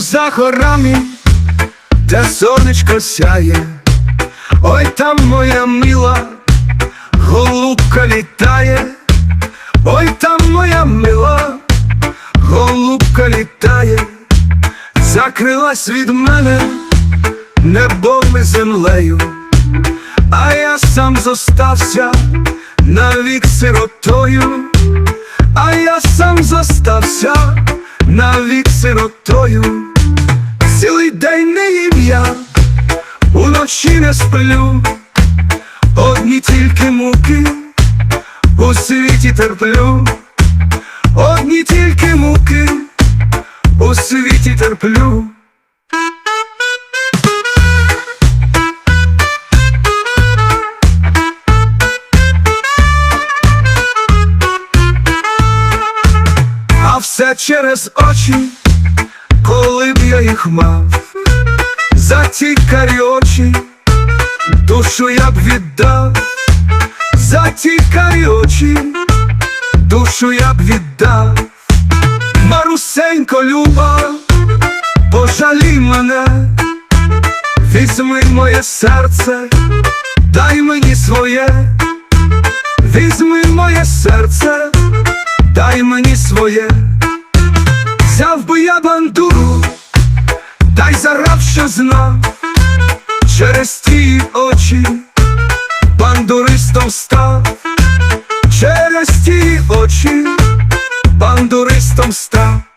за горами, де сонечко сяє, ой там моя мила, голубка літає, ой там моя мила, голубка літає, закрилась від мене небом і землею, а я сам зостався навік сиротою, сиротою, цілий день не їм я, уночі не сплю, одні тільки муки у світі терплю, одні тільки муки у світі терплю. Все через очі, коли б я їх мав, за ті карі очі, душу я б віддав, за ті карі очі, душу я б віддав, Марусенько люба, пожалій мене, візьми моє серце, дай мені своє, візьми моє серце дай мені своє, взяв би я бандуру, та й зарав, що знав, через ті очі бандуристом став, через ті очі бандуристом став.